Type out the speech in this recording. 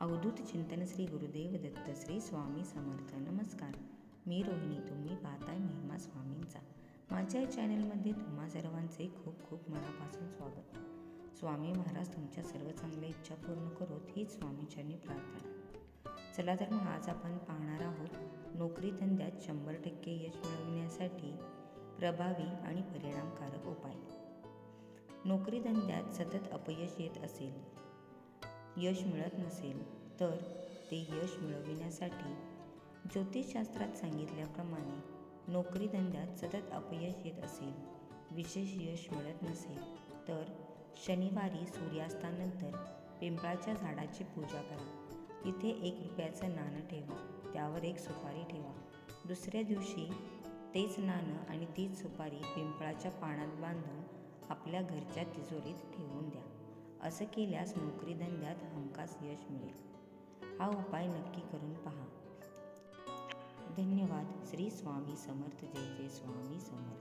अवधूत चिंतन श्री गुरुदेव दत्त श्री स्वामी समर्थ. नमस्कार. मी रोहिणी तुम्ही पाहताय महिमा स्वामींचा. माझ्या चॅनलमध्ये तुम्हा सर्वांचे खूप खूप मनापासून स्वागत. स्वामी महाराज तुमच्या सर्व चांगल्या इच्छा पूर्ण करोत हीच स्वामीच्यांनी प्रार्थना. चला तर मग आज आपण पाहणार आहोत नोकरी धंद्यात शंभर टक्के यश मिळविण्यासाठी प्रभावी आणि परिणामकारक उपाय. नोकरी धंद्यात सतत अपयश येत असेल यश मिळत नसेल तर ते यश मिळविण्यासाठी ज्योतिषशास्त्रात सांगितल्याप्रमाणे नोकरीधंद्यात सतत अपयश येत असेल विशेष यश मिळत नसेल तर शनिवारी सूर्यास्तानंतर पिंपळाच्या झाडाची पूजा करा. तिथे एक रुपयाचं नाणं ठेवा त्यावर एक सुपारी ठेवा. दुसऱ्या दिवशी तेच नाणं आणि तीच सुपारी पिंपळाच्या पानात बांधून आपल्या घरच्या तिजोरीत ठेवून द्या. असं केल्यास नोकरीधंद्यात हमखास यश मिळेल. हा उपाय नक्की करून पहा. धन्यवाद. श्री स्वामी समर्थ. जय जय स्वामी समर्थ.